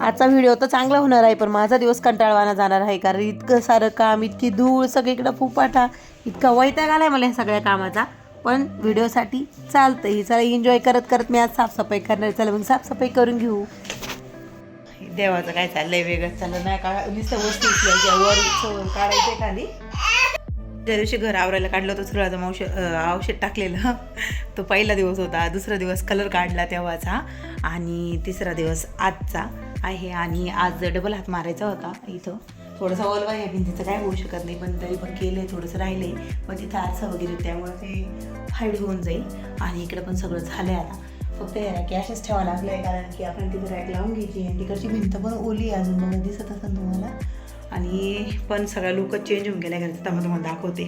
आजचा व्हिडिओ तर चांगला होणार आहे पण माझा दिवस कंटाळवाना जाणार आहे. कारण इतकं सारं काम इतकी धूळ सगळीकडं फुपाटा इतका वैताग आलाय मला ह्या सगळ्या कामाचा. पण व्हिडिओसाठी चालतं ही चला एन्जॉय करत करत मी आज साफसफाई करणार चला मग साफसफाई करून घेऊ. देवाचं काय चाललंय वेगळं चाललं नाही का? नुसतं वस्तू वर खाली. ज्या दिवशी घर आवरायला काढलं होतं सगळं औषध औषध टाकलेलं तो पहिला दिवस होता. दुसरा दिवस कलर काढला तेव्हाचा. आणि तिसरा दिवस आजचा आहे. आणि आज डबल हात मारायचा होता इथं. थोडंसं ओलवा आहे भिंतीचं काय होऊ शकत नाही पण तरी पण केलं आहे थोडंसं राहिलं आहे पण तिथं आरसा वगैरे त्यामुळे ते हाईड होऊन जाईल. आणि इकडं पण सगळं झालं आता. फक्त कॅशच रॅक असेच ठेवावं लागलं आहे कारण की आपण तिथं रॅक लावून घ्यायची आणि तिकडची भिंत पण ओली आहे अजून मला दिसत असेल तुम्हाला. आणि पण सगळ्या लोक चेंज होऊन गेल्या घरात त्यामुळे तुम्हाला दाखवते.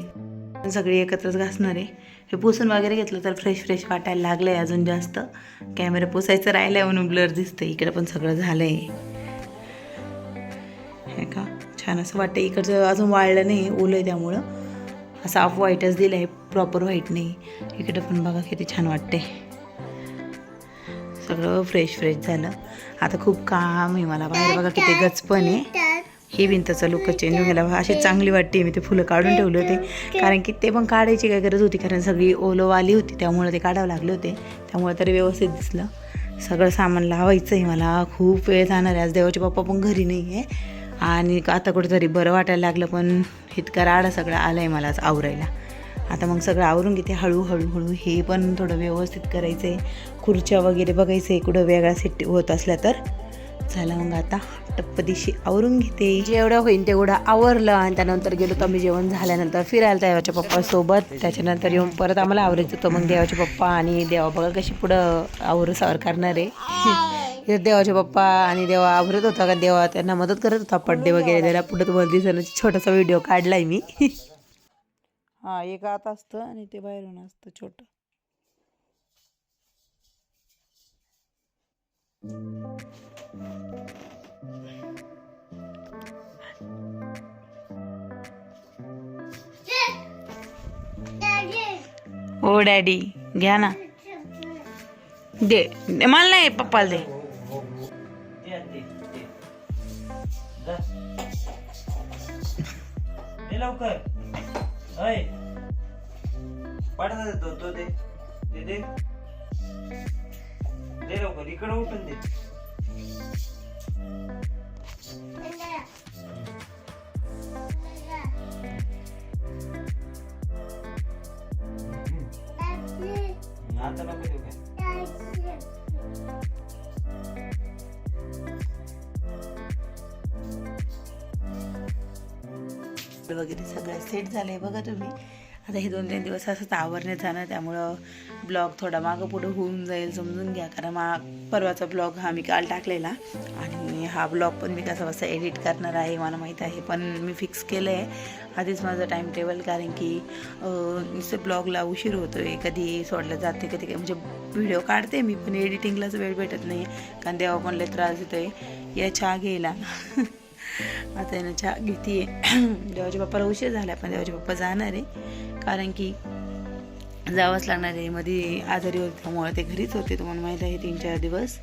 पण एकत्रच घासणार आहे. हे पुसून वगैरे घेतलं तर फ्रेश फ्रेश वाटायला लागलं आहे अजून जास्त. कॅमेरा पुसायचं राहिलं आहे म्हणून ब्लर दिसतं इकडे पण सगळं झालं आहे हे का? छान असं वाटतं इकडचं अजून वाळलं नाही ओलं आहे त्यामुळं. असं ऑफ व्हाईटच दिलं आहे प्रॉपर व्हाईट नाही. इकडं पण बघा किती छान वाटते सगळं फ्रेश फ्रेश झालं. आता खूप काम आहे मला बाहेर. बघा किती गच पण आहे. ही भिंतचा लुक चेंज होऊन गेला अशी चांगली वाटते मी. ते फुलं काढून ठेवले होते. कारण की ते पण काढायची काय गरज होती. कारण सगळी ओलं आली होती. त्यामुळे ते काढावं लागले होते. त्यामुळे तरी व्यवस्थित दिसलं. सगळं सामान लावायचं आहे मला. खूप वेळ जाणार आहे. आज देवाचे पप्पा पण घरी नाही आहे आणि आता कुठेतरी बरं वाटायला लागलं पण इतका राडा सगळं आलं आहे मला आज आवरायला. आता मग सगळं आवरून घेते. हळूहळू हळू हे पण थोडं व्यवस्थित करायचं आहे खुर्च्या वगैरे बघायचं आहे कुठं वेगळा सेट होत असल्या तर. झालं मग आता टप्प दिशी आवरून घेते. जेवढं होईल तेवढं आवरलं आणि त्यानंतर गेलो तर आम्ही जेवण झाल्यानंतर फिरायला देवाच्या पप्पासोबत त्याच्यानंतर येऊन परत आम्हाला आवरायचं होतं. मग देवाचे पप्पा आणि देवा बघा कशी पुढं आवर सावर करणार आहे. देवाचे पप्पा आणि देवा आवरत होता का? देवा त्यांना मदत करत होता. पड्डे वगैरे द्यायला पुढं तुम्हाला दिसण्याचा छोटासा व्हिडिओ काढलाय मी. हा एक आत असतं आणि ते बाहेरून असतं छोटं. हो डॅडी घ्या ना. दे मला नाही पप्पाला दे. दे लवकर. अय पाठवता देतो तो दे. दे दे. दे लवकर इकडं उठून दे. आता नको देऊ काय वगैरे सगळं सेट झालंय बघा तुम्ही. आता हे दोन तीन दिवस असंच आवरण्यात जाणार त्यामुळं ब्लॉग थोडा मागं पुढं होऊन जाईल समजून घ्या. कारण मा परवाचा ब्लॉग हा मी काल टाकलेला आणि हा ब्लॉग पण मी कसा बसा एडिट करणार आहे मला माहीत आहे पण मी फिक्स केलं आहे आधीच माझं टाईम टेबल कारण की नुसतं ब्लॉगला उशीर होतो आहे कधी सोडलं जाते कधी काय. म्हणजे व्हिडिओ काढते मी पण एडिटिंगलाच वेळ भेटत नाही. कारण देवा पण लय त्रास देतो आहे या चहा घ्यायला आता यानं चहा घेते. देवाच्या पप्पाला उशीर झाला पण देवाचे पप्पा जाणार आहे. कारण की जावंच लागणार आहे. मध्ये आजारी होते त्यामुळे ते घरीच होते. तुम्हाला माहीत आहे तीन चार दिवस.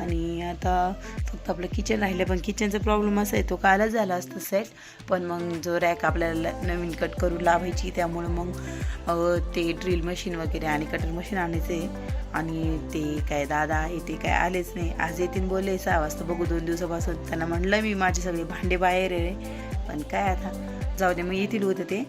आणि आता फक्त आपलं किचन राहिलं पण किचनचा प्रॉब्लेम असा आहे तो कालच झाला असतं सेट पण मग जो रॅक आपल्याला नवीन कट करून लावायची त्यामुळं मग ते ड्रिल मशीन वगैरे आणि कटर मशीन आणायचे. आणि ते काय दादा आहे ते काय आलेच नाही. आज येतील बोलले सहा वाजता बघू दोन दिवसापासून. त्यांना म्हणलं मी माझे सगळे भांडे बाहेर आहे. पण काय आता? जाऊ दे मग येतील उद्या ते.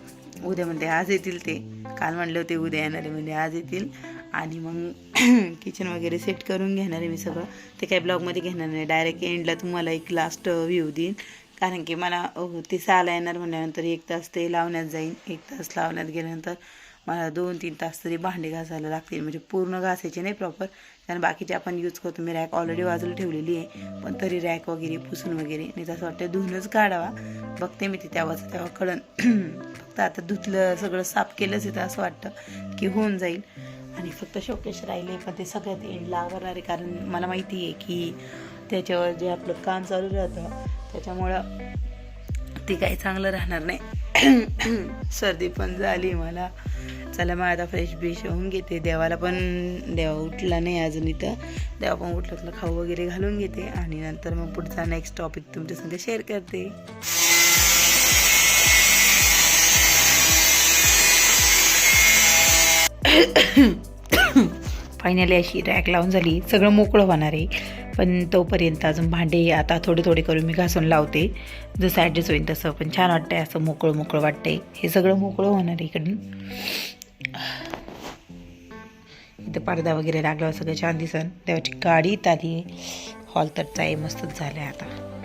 उद्या म्हणते आज येतील ते. काल म्हणले होते उद्या येणारे. म्हणजे आज येतील. आणि मग किचन वगैरे सेट करून घेणार आहे मी सगळं. ते काही ब्लॉगमध्ये घेणार नाही. डायरेक्ट एंडला तुम्हाला एक लास्ट व्ह्यू देईन. कारण की मला ते साला येणार म्हणल्यानंतर एक तास ते लावण्यात जाईल एक तास लावण्यात गेल्यानंतर मला दोन तीन तास तरी भांडे घासायला लागतील. म्हणजे पूर्ण घासायचे नाही प्रॉपर कारण बाकीचे आपण यूज करतो. मी रॅक ऑलरेडी बाजूला ठेवलेली आहे. पण तरी रॅक वगैरे पुसून वगैरे. नाही तसं वाटतं धुवूनच काढावा. बघते मी ते तेव्हाच तेव्हा कळण फक्त आता धुतलं सगळं साफ केलंच आहे तर असं वाटतं की होऊन जाईल. आणि फक्त शोकेश राहिले पण ते सगळ्यात एंडला लागणार आहे कारण मला माहिती आहे की त्याच्यावर जे आपलं काम चालू राहतं त्याच्यामुळं ते काही चांगलं राहणार नाही. सर्दी पण झाली मला. चला मग आता फ्रेश ब्रिश होऊन घेते. देवाला पण देवा उठला नाही अजून इथं. देवा पण उठलं खाऊ वगैरे घालून घेते. आणि नंतर मग पुढचा नेक्स्ट टॉपिक तुमच्यासंग शेअर करते. फायनली अशी रॅक लावून झाली. सगळं मोकळं होणार आहे. पण तोपर्यंत अजून भांडे आता थोडे थोडे करून मी घासून लावते. जसं ॲडजस्ट होईल तसं. पण छान वाटतंय असं मोकळं मोकळं वाटतंय. हे सगळं मोकळं होणार आहे इकडून. इथं पडदा वगैरे लागला सगळं छान दिसन. देवाची गाडी आली. हॉल तरचा आहे. मस्तच झालं आहे आता.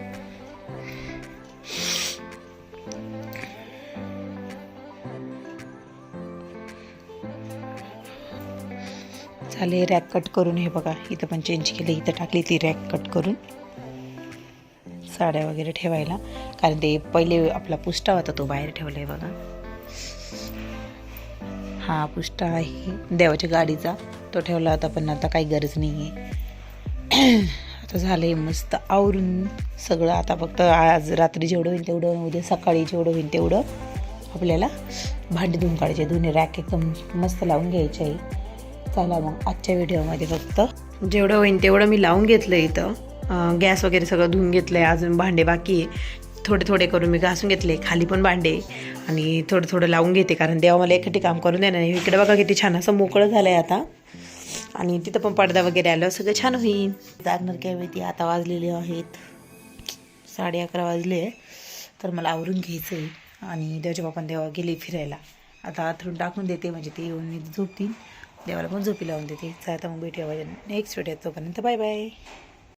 झाले रॅक कट करून हे बघा इथं पण चेंज केलं इथं टाकली ती रॅक कट करून. साड्या वगैरे ठेवायला. कारण ते पहिले आपला पुष्टा होता तो बाहेर ठेवला आहे बघा. हा पुष्टा आहे देवाच्या गाडीचा. तो ठेवला होता पण आता काही गरज नाही आहे आता झालं आहे मस्त आवरून सगळं. आता फक्त आज रात्री जेवढं होईल तेवढं उद्या सकाळी जेवढं होईल तेवढं आपल्याला भांडी धुवून काढायचे. धुणे रॅक एकदम मस्त लावून घ्यायचे. आहे चला मग आजच्या व्हिडिओमध्ये फक्त. जेवढं होईन तेवढं मी लावून घेतलं इथं. गॅस वगैरे सगळं धुवून घेतलं आहे अजून भांडे बाकी आहे. थोडे थोडे करून मी घासून घेतले खाली पण भांडे आणि थोडं थोडं लावून घेते कारण देवा मला एकटी काम करून देणार नाही. इकडे बघा किती छान असं मोकळं झालं आहे आता. आणि तिथं पण पडदा वगैरे आलं सगळं छान होईल जागणार काय माहिती आता वाजलेले आहेत. साडे अकरा वाजले. तर मला आवरून घ्यायचं आहे आणि देवाच्या बापान देवा गेले फिरायला. आता आथरून टाकून देते म्हणजे ते येऊन मी झोपतील. देवाला पण झोपी लावून देते. चला आता मग भेटूया नेक्स्ट व्हिडिओ तोपर्यंत. Bye bye